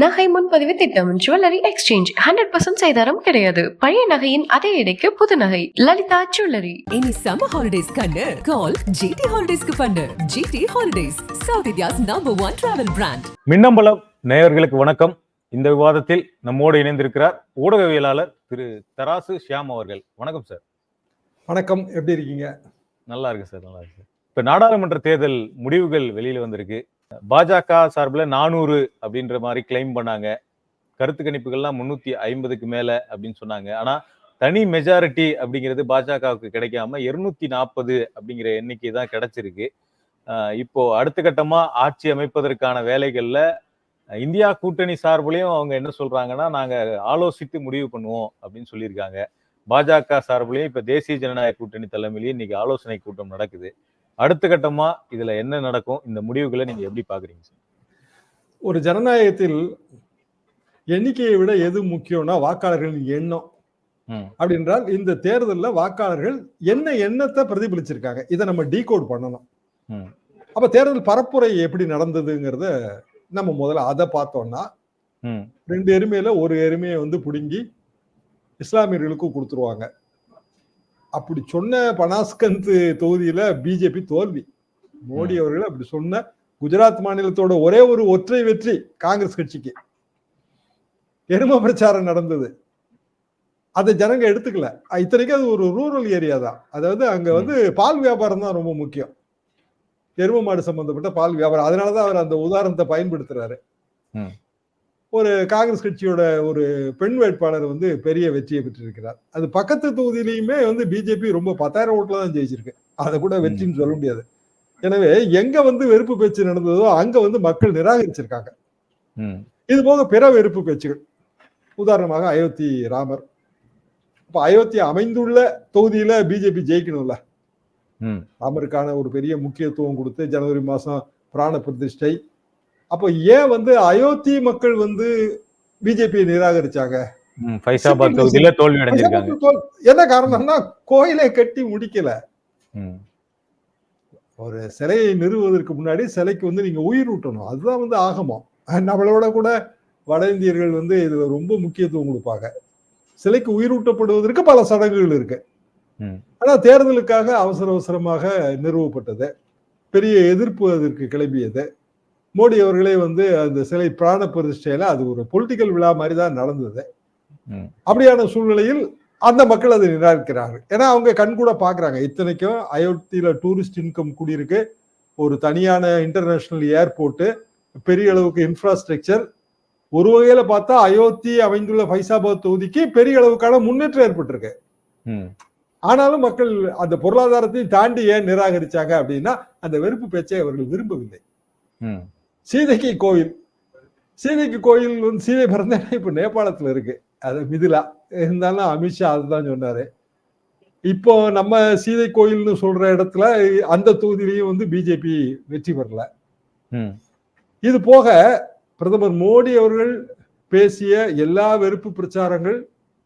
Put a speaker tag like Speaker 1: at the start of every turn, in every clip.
Speaker 1: நகை முன்பதிவு திட்டம் ஜுவல்லரி எக்ஸ்சேஞ்ச் ஹண்ட்ரட் பர்சன்ட் செய்தாரம் கிடையாது. பழைய நகையின் அதே எடைக்கு புது நகை. லலிதா ஜுவல்லரி
Speaker 2: இனி சம்மர் ஹாலிடேஸ் கண்ணு. கால் ஜிடி ஹாலிடேஸ்க்கு பண்ணு. GT holidays south India's number one travel brand
Speaker 3: Minnambalam நேயர்களுக்கு வணக்கம். இந்த விவாதத்தில் நம்மோடு இணைந்திருக்கிறார் ஊடகவியலாளர் திரு தராசு ஷியாம் அவர்கள். வணக்கம் சார்
Speaker 4: வணக்கம். எப்படி இருக்கீங்க?
Speaker 3: நல்லா இருக்கு சார் நல்லா இருக்கு இப்ப நாடாளுமன்ற தேர்தல் முடிவுகள் வெளியில வந்திருக்கு. பாஜக சார்பில் நானூறு அப்படின்ற மாதிரி கிளைம் பண்ணாங்க. கருத்து கணிப்புகள்லாம் முன்னூத்தி ஐம்பதுக்கு மேல அப்படின்னு சொன்னாங்க. ஆனா தனி மெஜாரிட்டி அப்படிங்கிறது பாஜகவுக்கு கிடைக்காம இருநூத்தி நாற்பது அப்படிங்கிற எண்ணிக்கை தான் கிடைச்சிருக்கு. இப்போ அடுத்த கட்டமா ஆட்சி அமைப்பதற்கான வேலைகள்ல இந்தியா கூட்டணி சார்புலையும் அவங்க என்ன சொல்றாங்கன்னா நாங்க ஆலோசித்து முடிவு பண்ணுவோம் அப்படின்னு சொல்லியிருக்காங்க. பாஜக சார்புலையும் இப்ப தேசிய ஜனநாயக கூட்டணி தலைமையிலேயே இன்னைக்கு ஆலோசனை கூட்டம் நடக்குது. அடுத்த கட்டமா இதுல என்ன நடக்கும்? இந்த முடிவுகளை நீங்க எப்படி பாக்குறீங்க சார்?
Speaker 4: ஒரு ஜனநாயகத்தில் எண்ணிக்கையை விட எது முக்கியம்னா வாக்காளர்களின் எண்ணம். அப்படின்றால் இந்த தேர்தலில் வாக்காளர்கள் என்ன எண்ணத்தை பிரதிபலிச்சிருக்காங்க? இதை நம்ம டீகோட் பண்ணணும். அப்ப தேர்தல் பரப்புரை எப்படி நடந்ததுங்கிறத நம்ம முதல்ல அதை பார்த்தோம்னா ரெண்டு எருமையில ஒரு எருமையை வந்து பிடுங்கி இஸ்லாமியர்களுக்கும் கொடுத்துருவாங்க. அப்படி சொன்ன பனாஸ்கந்த் தொகுதியில பிஜேபி தோல்வி. மோடி அவர்கள் அப்படி சொன்ன குஜராத் மாநிலத்தோட ஒரே ஒரு ஒற்றை வெற்றி காங்கிரஸ் கட்சிக்கு. எரும பிரச்சாரம் நடந்தது. அதை ஜனங்க எடுத்துக்கல. இத்தனைக்கும் அது ஒரு ரூரல் ஏரியா தான். அதாவது அங்க வந்து பால் வியாபாரம் தான் ரொம்ப முக்கியம். எரும மாடு சம்பந்தப்பட்ட பால் வியாபாரம். அதனாலதான் அவர் அந்த உதாரணத்தை பயன்படுத்துறாரு. ஒரு காங்கிரஸ் கட்சியோட ஒரு பெண் வேட்பாளர் வந்து பெரிய வெற்றியை பெற்றிருக்கிறார். அது பக்கத்து தொகுதியிலையுமே வந்து பிஜேபி ரொம்ப பத்தாயிரம் ஓட்டுல தான் ஜெயிச்சிருக்கு. அதை கூட வெற்றின்னு சொல்ல முடியாது. எனவே எங்க வந்து வெறுப்பு பேச்சு நடந்ததோ அங்க வந்து மக்கள் நிராகரிச்சிருக்காங்க. இது போக பிற வெறுப்பு பேச்சுகள். உதாரணமாக அயோத்தி ராமர். இப்ப அயோத்தி அமைந்துள்ள தொகுதியில பிஜேபி ஜெயிக்கணும்ல. ராமருக்கான ஒரு பெரிய முக்கியத்துவம் கொடுத்து ஜனவரி மாசம் பிராண பிரதிஷ்டை அப்போ ஏன் வந்து அயோத்தி மக்கள் வந்து பிஜேபியை நிராகரிச்சாங்க?
Speaker 3: ம் ஃபைசாபாத் தொகுதியில தோல்வி அடைஞ்சிருக்காங்க.
Speaker 4: தோல்- என்ன காரணம்னா கோயிலை கட்டி முடிக்கல. ஒரு சிலையை நிறுவுவதற்கு முன்னாடி சிலைக்கு வந்து நீங்க உயிர் ஊட்டணும். அதுதான் வந்து ஆகமம். நம்மளோட கூட வட இந்தியர்கள் வந்து இதுல ரொம்ப முக்கியத்துவம் கொடுப்பாங்க. சிலைக்கு உயிரூட்டப்படுவதற்கு பல சடங்குகள் இருக்கு. ஆனா தேர்தலுக்காக அவசர அவசரமாக நிறுவப்பட்டது. பெரிய எதிர்ப்பு அதற்கு கிளம்பியது. மோடி அவர்களே வந்து அந்த சிலை பிராண பிரதிஷ்டையில அது ஒரு பொலிட்டிக்கல் விழா மாதிரி தான் நடந்தது. அப்படியான சூழ்நிலையில் அந்த மக்கள் அதை நிராகரிக்கிறார்கள். ஏன்னா அவங்க கண் கூட பாக்குறாங்க இத்தனைக்கும் அயோத்தியில டூரிஸ்ட் இன்கம் கூடியிருக்கு. ஒரு தனியான இன்டர்நேஷனல் ஏர்போர்ட் பெரிய அளவுக்கு இன்ஃப்ராஸ்ட்ரக்சர் ஒரு வகையில பார்த்தா அயோத்தி அமைந்துள்ள ஃபைசாபாத் தொகுதிக்கு பெரிய அளவுக்கான முன்னேற்றம் ஏற்பட்டிருக்கு. ஆனாலும் மக்கள் அந்த பொருளாதாரத்தையும் தாண்டி ஏன் நிராகரிச்சாங்க அப்படின்னா அந்த வெறுப்பு பேச்சை அவர்கள் விரும்பவில்லை. சீதைக்கு கோயில். சீதைக்கு கோயில் வந்து சீதை பிறந்த இடம் இப்ப நேபாளத்துல இருக்கு. அது மிதிலா. இருந்தாலும் அமித்ஷா அதுதான் சொன்னாரு. இப்போ நம்ம சீதை கோயில்னு சொல்ற இடத்துல அந்த தொகுதியிலையும் வந்து பிஜேபி வெற்றி பெறல. இது போக பிரதமர் மோடி அவர்கள் பேசிய எல்லா வெறுப்பு பிரச்சாரங்கள்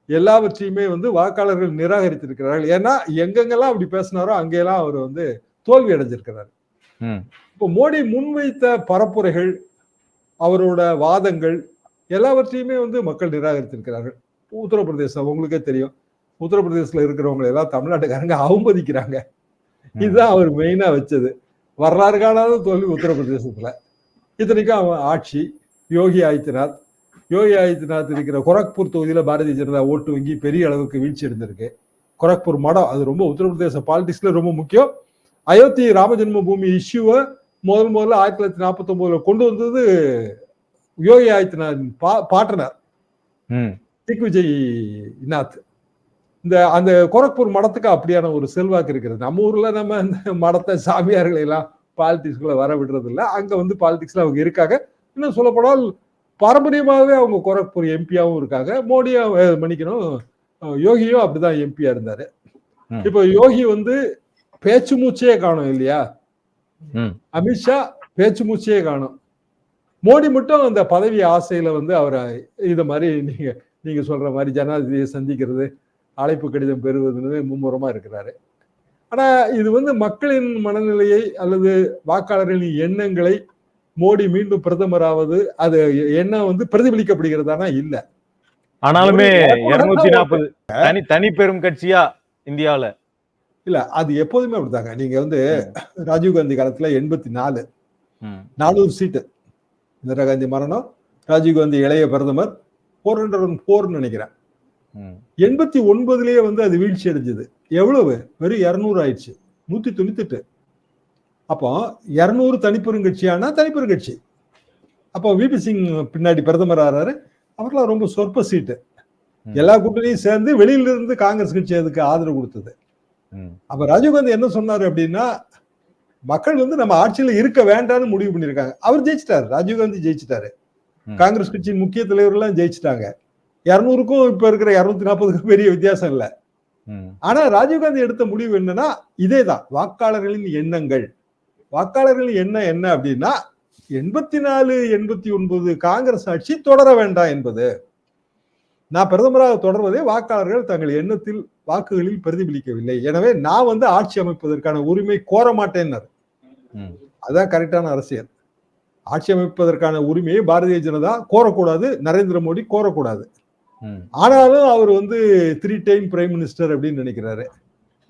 Speaker 4: எல்லாவற்றையுமே வந்து வாக்காளர்கள் நிராகரித்திருக்கிறார்கள். ஏன்னா எங்கெங்கெல்லாம் அப்படி பேசினாரோ அங்கெல்லாம் அவர் வந்து தோல்வி அடைஞ்சிருக்கிறார். இப்போ மோடி முன்வைத்த பரப்புரைகள் அவரோட வாதங்கள் எல்லாவற்றையுமே வந்து மக்கள் நிராகரித்திருக்கிறார்கள். உத்தரப்பிரதேசம் உங்களுக்கே தெரியும். உத்தரப்பிரதேசத்துல இருக்கிறவங்க எல்லாம் தமிழ்நாட்டுக்காரங்க அவமதிக்கிறாங்க. இதுதான் அவர் மெயினா வச்சது. வரலாறு காணாத தோல்வி உத்தரப்பிரதேசத்துல. இத்தனைக்கும் அவன் ஆட்சி. யோகி ஆதித்யநாத். யோகி ஆதித்யநாத் இருக்கிற கோரக்பூர் தொகுதியில பாரதிய ஜனதா ஓட்டு வங்கி பெரிய அளவுக்கு வீழ்ச்சி அடைந்திருக்கு கோரக்பூர் மடம் அது ரொம்ப உத்தரப்பிரதேச பாலிடிக்ஸ்ல ரொம்ப முக்கியம். அயோத்தி ராமஜென்ம பூமி இஷ்யூவை முதல் முதல்ல ஆயிரத்தி தொள்ளாயிரத்தி நாற்பத்தி ஒன்பதுல கொண்டு வந்தது யோகி ஆதித்யநாத் பா பாட்டனர். திக்விஜய் நாத். இந்த அந்த கோரக்பூர் மடத்துக்கு அப்படியான ஒரு செல்வாக்கு இருக்கிறது. நம்ம ஊர்ல நம்ம இந்த மடத்தை சாமியார்களை எல்லாம் பாலிடிக்ஸ்குள்ள வர விடுறது இல்ல அங்க வந்து பாலிடிக்ஸ்ல அவங்க இருக்காங்க. இன்னும் சொல்லப்போனால் பாரம்பரியமாகவே அவங்க கோரக்பூர் எம்பியாவும் இருக்காங்க. மோடியா மன்னிக்கணும் யோகியும் அப்படிதான் எம்பியா இருந்தாரு. இப்போ யோகி வந்து பேச்சு மூச்சே காணும் இல்லையா? அமித்ஷா பேச்சு மூச்சே காணும். மோடி மட்டும் அந்த பதவி ஆசையில வந்து அவரை இத மாதிரி நீங்க நீங்க சொல்ற மாதிரி ஜனாதிபதியை சந்திக்கிறது அழைப்பு கடிதம் பெறுவதுன்னு மும்முரமா இருக்கிறாரு. ஆனா இது வந்து மக்களின் மனநிலையை அல்லது வாக்காளர்களின் எண்ணங்களை மோடி மீண்டும் பிரதமராவது அது என்ன வந்து பிரதிபலிக்கப்படுகிறதானா? இல்ல.
Speaker 3: ஆனாலுமே இருநூத்தி நாற்பது தனி தனி பெரும் கட்சியா இந்தியால
Speaker 4: இல்ல அது எப்போதுமே அப்படிதாங்க. நீங்க வந்து ராஜீவ்காந்தி காலத்துல எண்பத்தி நாலு நானூறு சீட்டு. இந்திரா காந்தி மரணம் ராஜீவ்காந்தி இளைய பிரதமர் ஃபோர் ஹண்ட்ரட் ஃபோர்னு நினைக்கிறேன்.
Speaker 3: ம்,
Speaker 4: எண்பத்தி ஒன்பதுலயே வந்து அது வீழ்ச்சி அடைஞ்சது. எவ்வளவு? வெறும் இருநூறு ஆயிடுச்சு. நூத்தி தொண்ணூத்தெட்டு. அப்போ இருநூறு தனிப்பெரும் கட்சியானா தனிப்பெரும் கட்சி? அப்போ விபி சிங் பின்னாடி பிரதமர் ஆறாரு. அவர்லாம் ரொம்ப சொற்ப சீட்டு. எல்லா கூட்டணியும் சேர்ந்து வெளியில இருந்து காங்கிரஸ் கட்சி அதுக்கு ஆதரவு கொடுத்தது. அப்ப ராஜீவ்காந்தி என்ன சொன்னாரு அப்படின்னா மக்கள் வந்து நம்ம ஆட்சியில இருக்க வேண்டாம்னு முடிவு பண்ணிருக்காங்க அவர் ஜெயிச்சிட்டாரு. ராஜீவ்காந்தி ஜெயிச்சிட்டாரு. காங்கிரஸ் கட்சியின் முக்கிய தலைவர் எல்லாம் ஜெயிச்சிட்டாங்க. இருநூறுக்கும் இப்ப இருக்கிற இருநூத்தி நாற்பதுக்கும் பெரிய வித்தியாசம் இல்ல. ஆனா ராஜீவ்காந்தி எடுத்த முடிவு என்னன்னா இதேதான். வாக்காளர்களின் எண்ணங்கள். வாக்காளர்களின் எண்ணம் என்ன அப்படின்னா எண்பத்தி நாலு எண்பத்தி ஒன்பது காங்கிரஸ் ஆட்சி தொடர வேண்டாம் என்பது. நான் பிரதமராக தொடர்வதே வாக்காளர்கள் தங்கள் எண்ணத்தில் வாக்குகளில் பிரதிபலிக்கவில்லை. எனவே நான் வந்து ஆட்சி அமைப்பதற்கான உரிமை கோர மாட்டேன்னாரு.
Speaker 3: ம்.
Speaker 4: அதான் கரெக்டான அரசியல். ஆட்சி அமைப்பதற்கான உரிமையை பாரதிய ஜனதா கோரக்கூடாது நரேந்திர மோடி கோரக்கூடாது. ஆனாலும் அவர் வந்து த்ரீ டைம் பிரைம் மினிஸ்டர் அப்படின்னு நினைக்கிறாரு.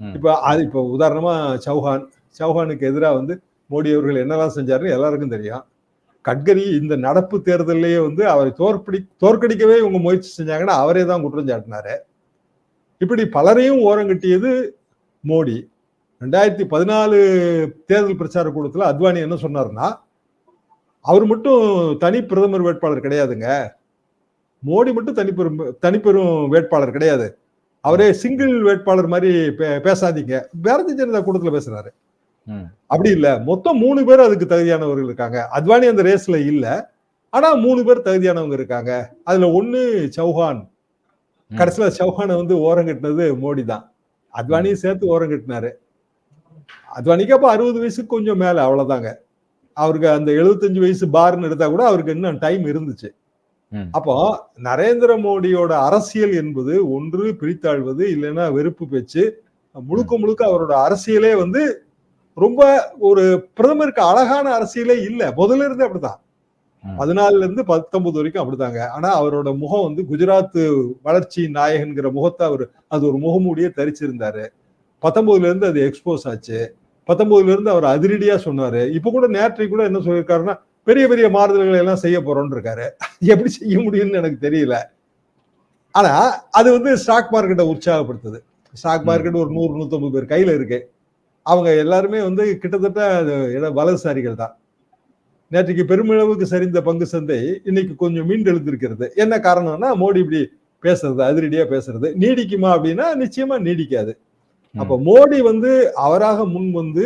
Speaker 4: இப்ப அது இப்ப உதாரணமா சௌஹான் சௌஹானுக்கு எதிராக வந்து மோடி அவர்கள் என்னெல்லாம் செஞ்சாருன்னு எல்லாருக்கும் தெரியும். கட்கரி இந்த நடப்பு தேர்தலையே வந்து அவரை தோற்கடி தோற்கடிக்கவே இவங்க முயற்சி செஞ்சாங்கன்னா அவரே தான் குற்றம் சாட்டினாரு. இப்படி பலரையும் ஓரங்கட்டியது மோடி. ரெண்டாயிரத்தி பதினாலு தேர்தல் பிரச்சார கூட்டத்தில் அத்வானி என்ன சொன்னார்னா அவர் மட்டும் தனி பிரதமர் வேட்பாளர் கிடையாதுங்க. மோடி மட்டும் தனிப்பெரும் தனிப்பெரும் வேட்பாளர் கிடையாது. அவரே சிங்கிள் வேட்பாளர் மாதிரி பே- பேசாதீங்க. பாரதிய ஜனதா கூட்டத்தில் பேசுறாரு. அப்படி இல்ல. மொத்தம் மூணு பேர் அதுக்கு தகுதியானவர்கள் இருக்காங்க. அத்வானி அந்த ரேஸ்ல இல்ல. ஆனா மூணு பேர் தகுதியானவங்க இருக்காங்க. அதுல ஒண்ணு சௌஹான். கடைசியில சௌஹானை வந்து ஓரங்கட்டினது மோடி தான். அத்வானியும் சேர்த்து ஓரங்கட்டினாரு அத்வானிக்கு அப்ப அறுபது வயசுக்கு கொஞ்சம் மேல அவ்வளவுதாங்க. அவருக்கு அந்த 75 வயசு பார்னு எடுத்தா கூட அவருக்கு இன்னும் டைம் இருந்துச்சு. அப்போ நரேந்திர மோடியோட அரசியல் என்பது ஒன்று பிரித்தாழ்வது இல்லைன்னா வெறுப்பு பேச்சு முழுக்க முழுக்க அவரோட அரசியலே வந்து ரொம்ப ஒரு பிரதமருக்கு அழகான அரசியலே இல்ல. முதல்ல இருந்து அப்படிதான். பதினாலுல இருந்து பத்தொன்பது வரைக்கும் அப்படிதாங்க. ஆனா அவரோட முகம் வந்து குஜராத் வளர்ச்சி நாயகன்கிற முகத்தை அவர் அது ஒரு முகமூடியே தரிச்சிருந்தாரு. பத்தொன்பதுல இருந்து அது எக்ஸ்போஸ் ஆச்சு. பத்தொன்பதுல இருந்து அவர் அதிரடியா சொன்னாரு. இப்ப கூட நேற்றைக்கு கூட என்ன சொல்லியிருக்காருன்னா பெரிய பெரிய மாறுதல்களை எல்லாம் செய்ய போறோம்னு இருக்காரு. எப்படி செய்ய முடியும்னு எனக்கு தெரியல. ஆனா அது வந்து ஸ்டாக் மார்க்கெட்டை உற்சாகப்படுத்துது. ஸ்டாக். மார்க்கெட் ஒரு நூறு நூத்தம்பது பேர் கையில இருக்கு. அவங்க எல்லாருமே வந்து கிட்டத்தட்ட வலதுசாரிகள் தான். நேற்றுக்கு பெருமளவுக்கு சரிந்த பங்கு சந்தை இன்னைக்கு கொஞ்சம் மீண்டெழுந்திருக்கிறது. என்ன காரணம்னா மோடி இப்படி பேசுறது அதிரடியா பேசுறது. நீடிக்குமா அப்படின்னா நிச்சயமா நீடிக்காது. அப்ப மோடி வந்து அவராக முன் வந்து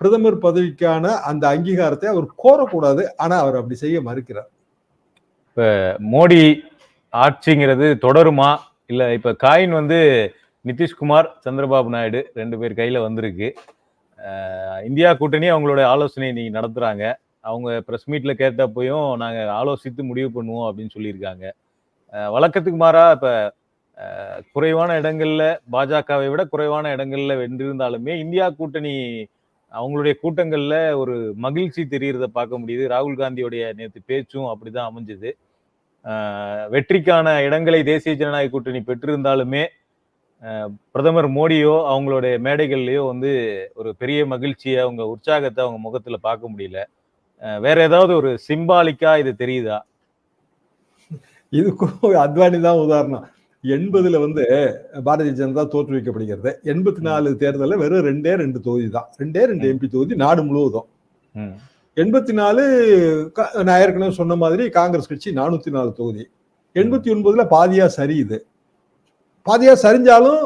Speaker 4: பிரதமர் பதவிக்கான அந்த அங்கீகாரத்தை அவர் கோரக்கூடாது. ஆனா அவர் அப்படி செய்ய மறுக்கிறார்.
Speaker 3: மோடி ஆட்சிங்கிறது தொடருமா? இல்ல இப்ப காயின் வந்து நிதிஷ்குமார் சந்திரபாபு நாயுடு ரெண்டு பேர் கையில் வந்திருக்கு. இந்தியா கூட்டணி அவங்களுடைய ஆலோசனை நீங்க நடத்துகிறாங்க அவங்க ப்ரெஸ் மீட்டில் கேட்டப்பையும் நாங்கள் ஆலோசித்து முடிவு பண்ணுவோம் அப்படின்னு சொல்லியிருக்காங்க. வழக்கத்துக்கு மாறாக இப்போ குறைவான இடங்களில் பாஜகவை விட குறைவான இடங்களில் வென்றிருந்தாலுமே இந்தியா கூட்டணி அவங்களுடைய கூட்டங்களில் ஒரு மகிழ்ச்சி தெரிகிறத பார்க்க முடியுது. ராகுல் காந்தியோடைய நேற்று பேச்சும் அப்படிதான் அமைஞ்சது. வெற்றிக்கான இடங்களை தேசிய ஜனநாயக கூட்டணி பெற்றிருந்தாலுமே பிரதமர் மோடியோ அவங்களுடைய மேடைகள்லயோ வந்து ஒரு பெரிய மகிழ்ச்சியை அவங்க உற்சாகத்தை அவங்க முகத்துல பார்க்க முடியல. வேற ஏதாவது ஒரு சிம்பாலிக்கா இது தெரியுதா?
Speaker 4: இதுக்கும் அத்வானி தான் உதாரணம். எண்பதுல வந்து பாரதிய ஜனதா தோற்றுவிக்கப்படுகிறது எண்பத்தி நாலு தேர்தலில் வெறும் ரெண்டே ரெண்டு தொகுதி தான். ரெண்டே ரெண்டு எம்பி தொகுதி நாடு முழுவதும். எண்பத்தி நாலு நான் ஏற்கனவே சொன்ன மாதிரி காங்கிரஸ் கட்சி நானூத்தி நாலு தொகுதி. எண்பத்தி ஒன்பதுல பாதியா சரியுது பாதியா சரிஞ்சாலும்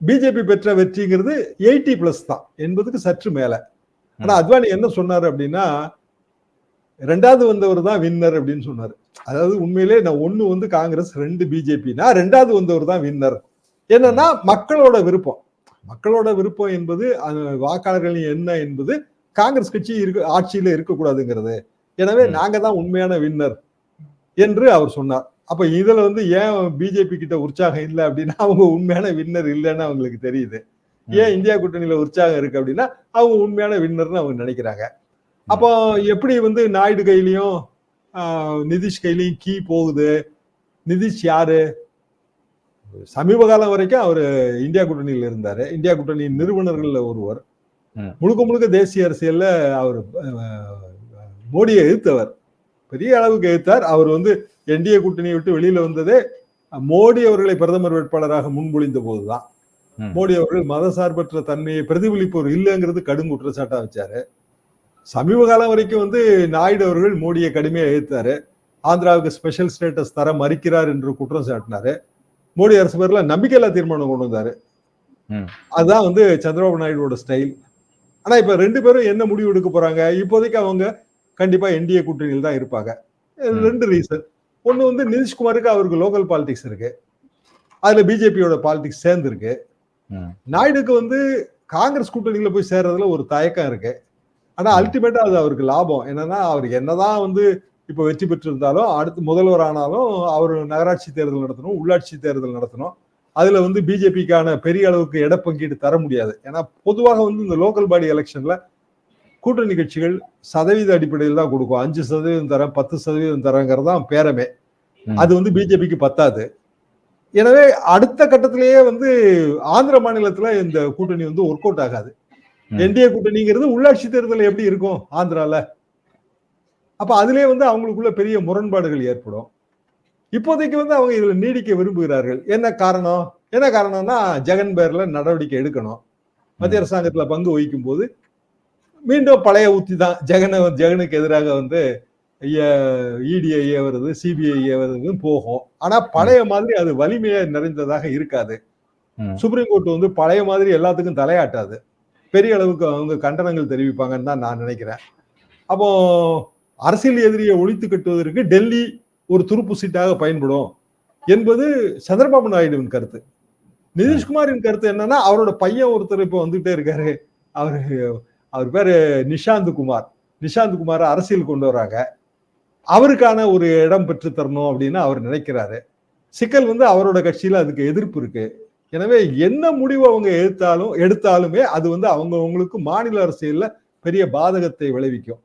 Speaker 4: பிஜேபி பெற்ற வெற்றிங்கிறது எயிட்டி பிளஸ் தான். எண்பதுக்கு சற்று மேல. ஆனா அத்வானி என்ன சொன்னாரு அப்படின்னா ரெண்டாவது வந்தவர் தான் வின்னர் அப்படின்னு சொன்னாரு. அதாவது உண்மையிலே நான் ஒண்ணு வந்து காங்கிரஸ் ரெண்டு பிஜேபி நான் ரெண்டாவது வந்தவர் தான் வின்னர் என்னன்னா மக்களோட விருப்பம். மக்களோட விருப்பம் என்பது வாக்காளர்களின் என்ன என்பது காங்கிரஸ் கட்சி இருக்க ஆட்சியில இருக்கக்கூடாதுங்கிறது. எனவே
Speaker 3: ம்.
Speaker 4: நாங்க தான் உண்மையான வின்னர் என்று அவர் சொன்னார். அப்ப இதுல வந்து ஏன் பிஜேபி கிட்ட உற்சாகம் இல்லை அப்படின்னா அவங்க உண்மையான வின்னர் இல்லைன்னு அவங்களுக்கு தெரியுது. ஏன் இந்தியா கூட்டணியில உற்சாகம் இருக்கு அப்படின்னா அவங்க உண்மையான வின்னர்னு அவங்க நினைக்கிறாங்க. அப்போ எப்படி வந்து நாயுடு கையிலயும் நிதிஷ் கையிலயும் கீ போகுது? நிதிஷ் யாரு? சமீப காலம் வரைக்கும் அவர் இந்தியா கூட்டணியில் இருந்தாரு. இந்தியா கூட்டணியின் நிறுவனர்கள்ல ஒருவர். முழுக்க முழுக்க தேசிய அரசியல்ல அவர் மோடியை எதிர்த்தவர். பெரிய அளவுக்கு எதிர்த்தார். அவர் வந்து என்டிஏ கூட்டணியை விட்டு வெளியில வந்ததே மோடி அவர்களை பிரதமர் வேட்பாளராக முன்மொழிந்த போதுதான். மோடி அவர்கள் மதசார்பற்ற தன்மையை பிரதிபலிப்பவர் இல்லைங்கிறது கடும் குற்றச்சாட்டா வச்சாரு. சமீப காலம் வரைக்கும் வந்து நாயுடு அவர்கள் மோடியை கடுமையா எதிர்த்தாரு ஆந்திராவுக்கு ஸ்பெஷல் ஸ்டேட்டஸ் தர மறுக்கிறார் என்று குற்றம் சாட்டினாரு. மோடி அரசு பேர்ல நம்பிக்கையில்லா தீர்மானம் கொண்டு வந்தாரு. அதுதான் வந்து சந்திரபாபு நாயுடுவோட ஸ்டைல் ஆனா இப்ப ரெண்டு பேரும் என்ன முடிவு எடுக்க போறாங்க? இப்போதைக்கு அவங்க கண்டிப்பா என்டிஏ கூட்டணியில் தான் இருப்பாங்க. ரெண்டு ரீசன் ஒன்னு வந்து நிதிஷ்குமாருக்கு அவருக்கு லோக்கல் பாலிடிக்ஸ் இருக்கு. அதுல பிஜேபியோட பாலிடிக்ஸ் சேர்ந்து இருக்கு
Speaker 3: ம்.
Speaker 4: நாயுடுக்கு வந்து காங்கிரஸ் கூட்டணியில போய் சேர்றதுல ஒரு தயக்கம் இருக்கு. ஆனா
Speaker 3: ம்.
Speaker 4: அல்டிமேட்டா அது அவருக்கு லாபம். என்னன்னா அவருக்கு என்னதான் வந்து இப்ப வெற்றி பெற்று இருந்தாலும் அடுத்து முதல்வர் ஆனாலும் அவர் நகராட்சி தேர்தல் நடத்தணும் உள்ளாட்சி தேர்தல் நடத்தணும். அதுல வந்து பிஜேபிக்கான பெரிய அளவுக்கு இடப்பங்கீடு தர முடியாது. ஏன்னா பொதுவாக வந்து இந்த லோக்கல் பாடி எலெக்ஷன்ல கூட்டணி கட்சிகள் சதவீத அடிப்படையில் தான் கொடுக்கும். அஞ்சு சதவீதம் தரேன் பத்து சதவீதம் தரேங்கிறது தான் பேரமே. அது வந்து பிஜேபிக்கு பத்தாது. எனவே அடுத்த கட்டத்திலேயே வந்து ஆந்திர மாநிலத்துல இந்த கூட்டணி வந்து ஒர்க் அவுட் ஆகாது. என்டிஏ கூட்டணிங்கிறது உள்ளாட்சி தேர்தல் எப்படி இருக்கும் ஆந்திரால? அப்ப அதுலயே வந்து அவங்களுக்குள்ள பெரிய முரண்பாடுகள் ஏற்படும். இப்போதைக்கு வந்து அவங்க இதுல நீடிக்க விரும்புகிறார்கள். என்ன காரணம்? என்ன காரணம்னா ஜெகன் பேர்ல நடவடிக்கை எடுக்கணும். மத்திய அரசாங்கத்துல பங்கு வகிக்கும் போது மீண்டும் பழைய உத்தி தான் ஜெகனை ஜெகனுக்கு எதிராக வந்து இடிஐ வருது சிபிஐ வருது போகும். ஆனா பழைய மாதிரி அது வலிமையா நிறைந்ததாக இருக்காது. சுப்ரீம் கோர்ட் வந்து பழைய மாதிரி எல்லாத்துக்கும் தலையாட்டாது. பெரிய அளவுக்கு அவங்க கண்டனங்கள் தெரிவிப்பாங்கன்னு தான் நான் நினைக்கிறேன். அப்போ அரசியல் எதிரியை ஒழித்து கட்டுவதற்கு டெல்லி ஒரு துருப்பு சீட்டாக பயன்படும் என்பது சந்திரபாபு நாயுடுவின் கருத்து. நிதிஷ்குமாரின் கருத்து என்னன்னா அவரோட பையன் ஒருத்தர் இப்போ வந்துட்டே இருக்காரு. அவரு அவர் பேர் நிஷாந்த் குமார். நிஷாந்த் குமார் அரசியல் கொண்டு வராங்க. அவருக்கான ஒரு இடம் பெற்று தரணும் அப்படின்னு அவர் நினைக்கிறாரு. சிக்கல் வந்து அவரோட கட்சியில் அதுக்கு எதிர்ப்பு இருக்கு. எனவே என்ன முடிவு அவங்க எடுத்தாலும் எடுத்தாலுமே அது வந்து அவங்கவுங்களுக்கு மாநில அரசியலில் பெரிய பாதகத்தை விளைவிக்கும்.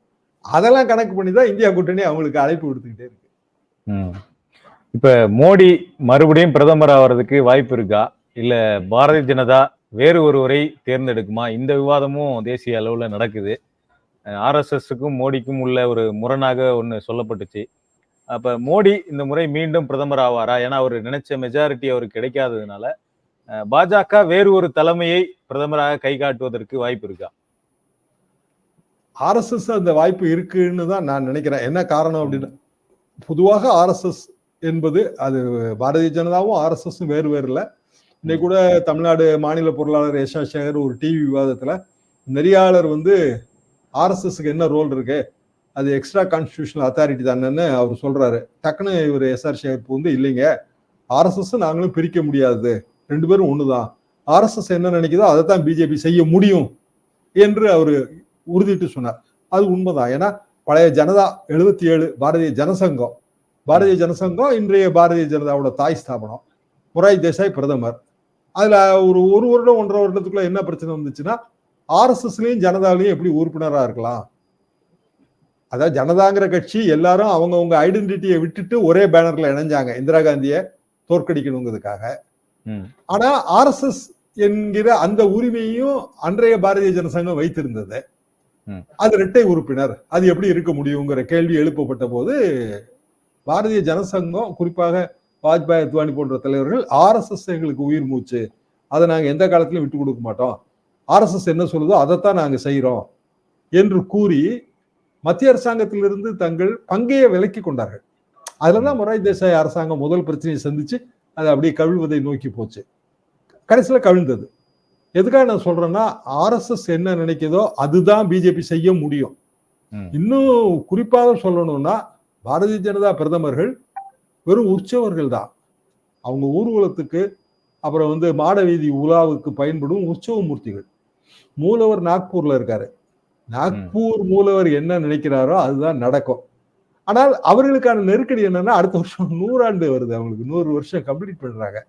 Speaker 4: அதெல்லாம் கணக்கு பண்ணி தான் இந்தியா கூட்டணி அவங்களுக்கு அழைப்பு கொடுத்துக்கிட்டே இருக்கு.
Speaker 3: இப்ப மோடி மறுபடியும் பிரதமர் ஆவறதுக்கு வாய்ப்பு இருக்கா? இல்ல பாரதிய ஜனதா வேறு ஒருவரை தேர்ந்தெடுக்குமா? இந்த விவாதமும் தேசிய அளவில் நடக்குது. ஆர்எஸ்எஸ்க்கும் மோடிக்கும் உள்ள ஒரு முரணாக ஒன்று சொல்லப்பட்டுச்சு. அப்போ மோடி இந்த முறை மீண்டும் பிரதமர் ஆவாரா? ஏன்னா அவர் நினைச்ச மெஜாரிட்டி அவருக்கு கிடைக்காததுனால பாஜக வேறு ஒரு தலைமையை பிரதமராக கை காட்டுவதற்கு வாய்ப்பு இருக்கா?
Speaker 4: ஆர்எஸ்எஸ் அந்த வாய்ப்பு இருக்குன்னு தான் நான் நினைக்கிறேன். என்ன காரணம் அப்படின்னா பொதுவாக ஆர்எஸ்எஸ் என்பது அது பாரதிய ஜனதாவும் ஆர்எஸ்எஸும் வேறு வேறு இல்லை. இன்னைக்கு கூட தமிழ்நாடு மாநில பொருளாளர் யசா சேகர் ஒரு டிவி விவாதத்துல நெறியாளர் வந்து ஆர்எஸ்எஸ்க்கு என்ன ரோல் இருக்கு? அது எக்ஸ்ட்ரா கான்ஸ்டியூஷனல் அத்தாரிட்டி தானேன்னு அவர் சொல்றாரு. டக்குன்னு இவர் எஸ்ஆர் சேகர் வந்து இல்லைங்க. ஆர்எஸ்எஸ் நாங்களும் பிரிக்க முடியாது. ரெண்டு பேரும் ஒண்ணுதான். ஆர்எஸ்எஸ் என்ன நினைக்குதோ அதை தான் பிஜேபி செய்ய முடியும் என்று அவர் உறுதிட்டு சொன்னார். அது உண்மைதான். ஏன்னா பழைய ஜனதா எழுபத்தி ஏழு பாரதிய ஜனசங்கம். பாரதிய ஜனசங்கம் இன்றைய பாரதிய ஜனதாவோட தாய் ஸ்தாபனம். முராய் தேசாய் பிரதமர். அதுல ஒரு ஒரு வருடம் ஒன்றரை வருடத்துக்குள்ள என்ன பிரச்சனை வந்துச்சுன்னா ஆர்எஸ்எஸ்லயும் ஜனதாவிலையும் எப்படி உறுப்பினரா இருக்கலாம் அதாவது ஜனதாங்கிற கட்சி எல்லாரும் அவங்கவுங்க ஐடென்டிட்டியை விட்டுட்டு ஒரே பேனர்ல இணைஞ்சாங்க இந்திரா காந்தியை தோற்கடிக்கணுங்கிறதுக்காக. ஆனா ஆர்எஸ்எஸ் என்கிற அந்த உரிமையும் அன்றைய பாரதிய ஜனசங்கம் வைத்திருந்தது. அது இரட்டை உறுப்பினர் அது எப்படி இருக்க முடியுங்கிற கேள்வி எழுப்பப்பட்ட போது பாரதிய ஜனசங்கம் குறிப்பாக வாஜ்பாய் அத்வானி போன்ற தலைவர்கள் ஆர்எஸ்எஸ் எங்களுக்கு உயிர் மூச்சு. அதை நாங்க எந்த காலத்திலும் விட்டு கொடுக்க மாட்டோம். ஆர்எஸ்எஸ் என்ன சொல்லுதோ அதைத்தான் நாங்க செய்றோம் என்று கூறி மத்திய அரசாங்கத்திலிருந்து தங்கள் பங்கையை விலக்கி கொண்டார்கள். அதுலதான் மொராய் தேசாய் அரசாங்கம் முதல் பிரச்சனையை சந்திச்சு அது அப்படியே கவிழ்வதை நோக்கி போச்சு. கடைசியில கவிழ்ந்தது. எதுக்காக நான் சொல்றேன்னா ஆர்எஸ்எஸ் என்ன நினைக்குதோ அதுதான் பிஜேபி செய்ய முடியும். இன்னும் குறிப்பாக சொல்லணும்னா பாரதிய ஜனதா பிரதமர்கள் வெறும் உற்சவர்கள் தான். அவங்க ஊர்வலத்துக்கு அப்புறம் வந்து மாட வீதி உலாவுக்கு பயன்படும் உற்சவ மூர்த்திகள். மூலவர் நாக்பூர்ல இருக்காரு. நாக்பூர் மூலவர் என்ன நினைக்கிறாரோ அதுதான் நடக்கும். ஆனால் அவர்களுக்கான நெருக்கடி என்னன்னா அடுத்த வருஷம் நூறாண்டு வருது. அவங்களுக்கு நூறு வருஷம் கம்ப்ளீட் பண்றாங்க.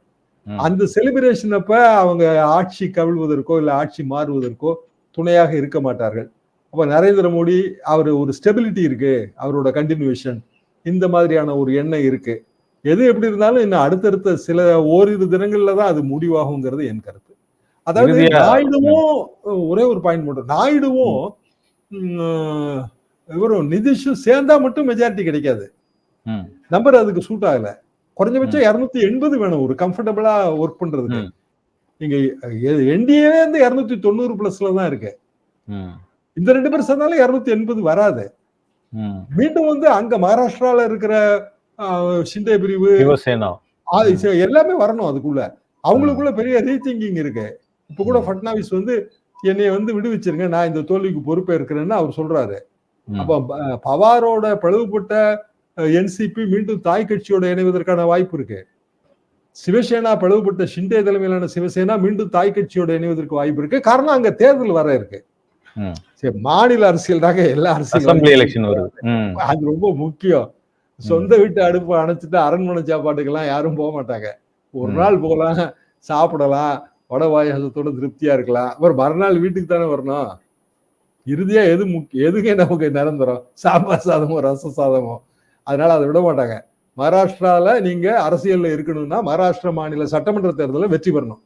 Speaker 4: அந்த செலிப்ரேஷன் அப்ப அவங்க ஆட்சி கவிழ்வதற்கோ இல்ல ஆட்சி மாறுவதற்கோ துணையாக இருக்க மாட்டார்கள். அப்ப நரேந்திர மோடி அவர் ஒரு ஸ்டெபிலிட்டி இருக்கு அவரோட கண்டினியூஷன் இந்த மாதிரியான ஒரு எண்ணம் இருக்கு. எது எப்படி இருந்தாலும் இன்னும் அடுத்தடுத்த சில ஓரிரு தினங்கள்ல தான் அது முடிவாகுங்கிறது என் கருத்து. அதாவது நாயுடுவும் ஒரே ஒரு பாயிண்ட் மட்டும். நாயுடுவும் இவரும் நிதிஷும் சேர்ந்தா மட்டும் மெஜாரிட்டி கிடைக்காது. நம்பர் அதுக்கு சூட் ஆகல. குறைஞ்சபட்சம் இருநூத்தி எண்பது வேணும். ஒரு கம்ஃபர்டபுளா ஒர்க் பண்றதுக்கு.
Speaker 3: ம்.
Speaker 4: இங்க என்டிஏ வந்து இருநூத்தி தொண்ணூறு பிளஸ்ல தான் இருக்கு. இந்த ரெண்டு பேரும் சேர்ந்தாலும் இருநூத்தி எண்பது வராது. மீண்டும் வந்து அங்க மகாராஷ்டிரால இருக்கிற ஷிண்டே பிரிவு
Speaker 3: சிவசேனா.
Speaker 4: எல்லாமே வரணும் அதுக்குள்ள. அவங்களுக்குள்ள பெரிய ரீதிங்கிங் இருக்கு. இப்ப கூட
Speaker 3: ம்.
Speaker 4: ஃபட்னாவிஸ் வந்து என்னைய வந்து விடுவிச்சிருங்க நான் இந்த தோல்விக்கு பொறுப்பேற்கிறேன்னு அவர் சொல்றாரு. அப்ப பவாரோட பிளவுபட்ட என்சிபி மீண்டும் தாய் கட்சியோட இணைவதற்கான வாய்ப்பு இருக்கு. சிவசேனா பிளவுபட்ட ஷிண்டே தலைமையிலான சிவசேனா மீண்டும் தாய் கட்சியோட இணைவதற்கு வாய்ப்பு இருக்கு. காரணம் அங்க தேர்தல் வர இருக்கு. சரி மாநில அரசியல் தாங்க எல்லா அரசியல்
Speaker 3: எலெக்ஷன் வருது.
Speaker 4: அது ரொம்ப முக்கியம். சொந்த வீட்டு அடுப்பு அணைச்சிட்டு அரண்மனை சாப்பாட்டுக்கெல்லாம் யாரும் போக மாட்டாங்க. ஒரு. நாள் போகலாம் சாப்பிடலாம் வடை பாயாசத்தோட திருப்தியா இருக்கலாம். அப்புறம் மறுநாள் வீட்டுக்கு தானே வரணும். இறுதியா எது முக்கிய எதுங்க நமக்கு நிரந்தரம்? சாம்பார் சாதமோ ரச சாதமோ. அதனால அதை விட மாட்டாங்க. மகாராஷ்டிரால நீங்க அரசியல்ல இருக்கணும்னா மகாராஷ்டிரா மாநில சட்டமன்ற தேர்தலில் வெற்றி பெறணும்.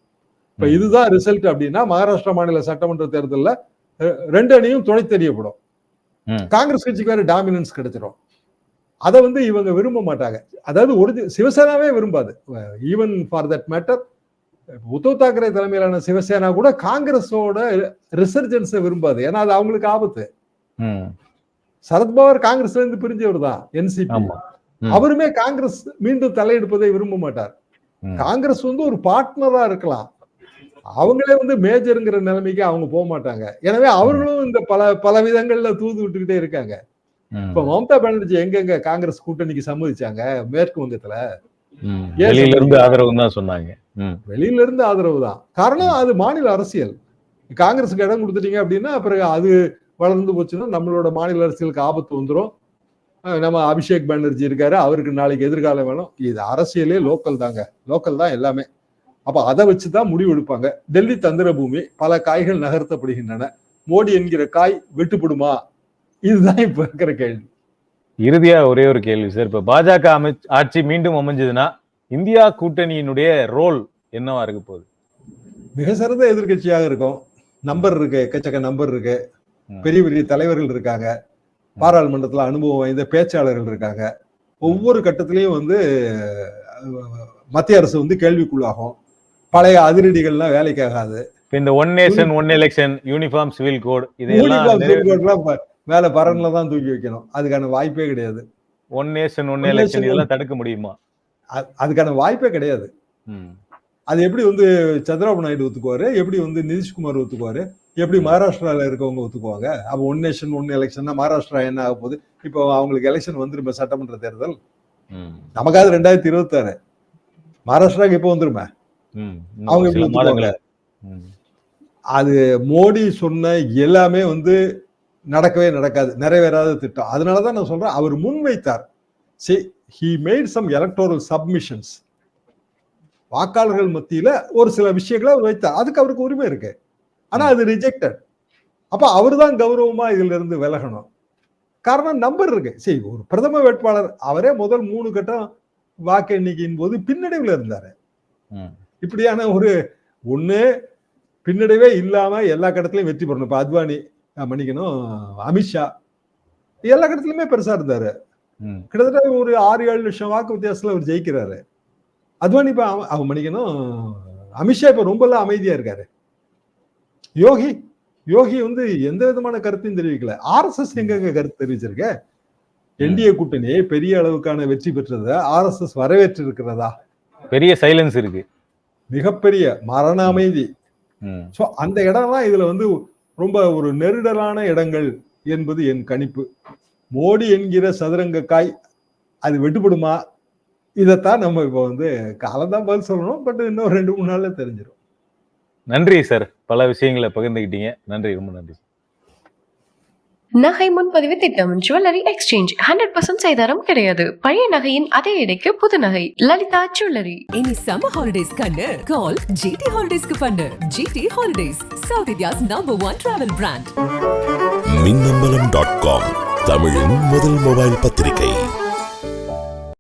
Speaker 4: இப்ப. இதுதான் ரிசல்ட் அப்படின்னா மகாராஷ்டிரா மாநில சட்டமன்ற தேர்தலில் ரெண்டு அணியும் துணை தெரியப்படும். காங்கிரஸ் கட்சிக்கு வேற டாமினன்ஸ் கிடைச்சிடும் அதை வந்து இவங்க விரும்ப மாட்டாங்க. அதாவது ஒரு சிவசேனாவே விரும்பாது. Even for that matter Uddhav Thackeray தலைமையிலான சிவசேனா கூட காங்கிரஸோட ரிசர்ஜன்ஸை விரும்பாது. ஏன்னா அது அவங்களுக்கு ஆபத்து. சரத்பவார் காங்கிரஸ்ல இருந்து பிரிஞ்சவர் தான் என்சிபி. அவருமே காங்கிரஸ் மீண்டும் தலையெடுப்பதை விரும்ப மாட்டார். காங்கிரஸ் வந்து ஒரு பார்ட்னரா இருக்கலாம். அவங்களே வந்து மேஜருங்கிற நிலைமைக்கு அவங்க போக மாட்டாங்க எனவே அவர்களும் இந்த பல பல விதங்கள்ல தூது விட்டுக்கிட்டே இருக்காங்க. இப்ப மம்தா பானர்ஜி எங்கெங்க காங்கிரஸ் கூட்டணிக்கு சம்மதிச்சாங்க? மேற்கு வங்கத்துல.
Speaker 3: வெளியில இருந்து ஆதரவு தான் சொன்னாங்க.
Speaker 4: வெளியில இருந்து ஆதரவு தான். காரணம் அது மாநில அரசியல். காங்கிரஸுக்கு இடம் கொடுத்துட்டீங்க அப்படின்னா பிறகு அது வளர்ந்து போச்சுன்னா நம்மளோட மாநில அரசியலுக்கு ஆபத்து வந்துடும் நம்ம அபிஷேக் பானர்ஜி இருக்காரு. அவருக்கு நாளைக்கு எதிர்காலம் வேணும். இது அரசியலே லோக்கல் தாங்க. லோக்கல் தான் எல்லாமே. அப்ப அதை வச்சுதான் முடிவு எடுப்பாங்க. டெல்லி தந்திர பூமி பல காய்கள் நகர்த்தப்படுகின்றன. மோடி என்கிற காய் வெட்டுப்படுமா? இதுதான் இப்ப இருக்கிற கேள்வி.
Speaker 3: இறுதியா ஒரே ஒரு கேள்வி சார். இப்ப பாஜக அமை ஆட்சி மீண்டும் அமைஞ்சதுன்னா இந்தியா கூட்டணியினுடைய ரோல் என்னவா இருக்க போகுது?
Speaker 4: மிக சிறந்த எதிர்க்கட்சியாக இருக்கும். நம்பர் இருக்கு எக்கச்சக்க நம்பர் இருக்கு. பெரிய பெரிய தலைவர்கள் இருக்காங்க. பாராளுமன்றத்துல அனுபவம் வாய்ந்த பேச்சாளர்கள் இருக்காங்க. ஒவ்வொரு கட்டத்திலையும் வந்து மத்திய அரசு வந்து கேள்விக்குள்ளாகும். பழைய அதிரடிகள்லாம் வேலைக்கு ஆகாது.
Speaker 3: இப்ப இந்த one nation one election uniform civil code இதெல்லாம்
Speaker 4: மேல பரன்ல தான் தூக்கி வைக்கணும். அதுக்கான வாய்ப்பே கிடையாது.
Speaker 3: ஒன் நேஷன் ஒன் எலெக்ஷன் இதெல்லாம் தடுக்க முடியுமா?
Speaker 4: அதுக்கான வாய்ப்பே கிடையாது. அது எப்படி வந்து சந்திரபாபு நாயுடு ஒத்துக்குவாரு? எப்படி வந்து நிதிஷ்குமார் ஒத்துக்குவாரு? எப்படி மகாராஷ்டிரால இருக்கவங்க ஒத்துக்குவாங்க? அப்ப ஒன் நேஷன் ஒன் எலெக்ஷன்னா மகாராஷ்டிரா என்ன ஆக போகுது? இப்போ அவங்களுக்கு எலெக்ஷன் வந்துருமே சட்டமன்ற தேர்தல். நமக்காவது ரெண்டாயிரத்தி இருபத்தாறு. மகாராஷ்டிராக்கு இப்போ வந்துருமே. அவங்க. அது மோடி சொன்ன எல்லாமே வந்து நடக்கவே நடக்காது நிறைவேறாத திட்டம். அதனாலதான் நான் சொல்றேன் அவர் முன்வைத்தார் see he made some electoral submissions வாக்காளர்கள் மத்தியில ஒரு சில விஷயங்களை அவர் வைத்தார். அதுக்கு அவருக்கு உரிமை இருக்கு. ஆனா அது ரிஜெக்டட் அப்ப அவர் தான் கௌரவமா இதுல இருந்து விலகணும். காரணம் நம்பர் இருக்கு. சரி ஒரு பிரதம வேட்பாளர் அவரே முதல் மூணு கட்டம் வாக்கு எண்ணிக்கையின் போது பின்னடைவுல இருந்தாரு. இப்படியான ஒரு ஒண்ணு பின்னடைவே இல்லாம எல்லா கட்டத்திலயும் வெற்றி பெறணும். இப்ப அத்வானி மன்னிக்கணும் அமித்ஷா எல்லா கட்டத்திலுமே பெருசா இருந்தாரு. கிட்டத்தட்ட ஒரு ஆறு ஏழு லட்சம் வாக்கு வித்தியாசத்துல அவர் ஜெயிக்கிறாரு. அத்வானி இப்ப அவன் மன்னிக்கணும் அமித்ஷா இப்ப ரொம்ப எல்லாம் அமைதியா இருக்காரு. யோகி யோகி வந்து எந்த விதமான கருத்தையும் தெரிவிக்கல. ஆர்எஸ்எஸ் எங்கெங்க கருத்து தெரிவிச்சிருக்க? என்டிஏ கூட்டணி பெரிய அளவுக்கான வெற்றி பெற்றதை ஆர்எஸ்எஸ் வரவேற்று இருக்கிறதா
Speaker 3: பெரிய சைலன்ஸ் இருக்கு.
Speaker 4: மிகப்பெரிய மரண அமைதி. ஸோ அந்த இடம்லாம் இதுல வந்து ரொம்ப ஒரு நெருடலான இடங்கள் என்பது என் கணிப்பு. மோடி என்கிற சதுரங்க காய் அது வெட்டுப்படுமா? இதைத்தான் நம்ம இப்போ வந்து காலம்தான் பதில் சொல்லணும். பட் இன்னும் ரெண்டு மூணு நாள்ல தெரிஞ்சிடும்
Speaker 3: நன்றி சார். பல விஷயங்களை பகிர்ந்துக்கிட்டீங்க நன்றி. ரொம்ப நன்றி
Speaker 1: நகை முன்பதிவு திட்டம் ஜுவல்லரி எக்ஸ்சேஞ்ச் ஹண்ட்ரட் பர்சன்ட் செய்தாரம் கிடையாது. பழைய நகையின் அதே எடைக்கு புது நகை. லலிதா ஜுவல்லரி
Speaker 2: இனி சம்மர் ஹாலிடேஸ் கண்ணு. கால் ஜிடி ஹாலிடேஸ்க்கு பண்ணு. GT holidays South India's number one travel brand
Speaker 5: Minnambalam dot com தமிழின் முதல் மொபைல் பத்திரிகை.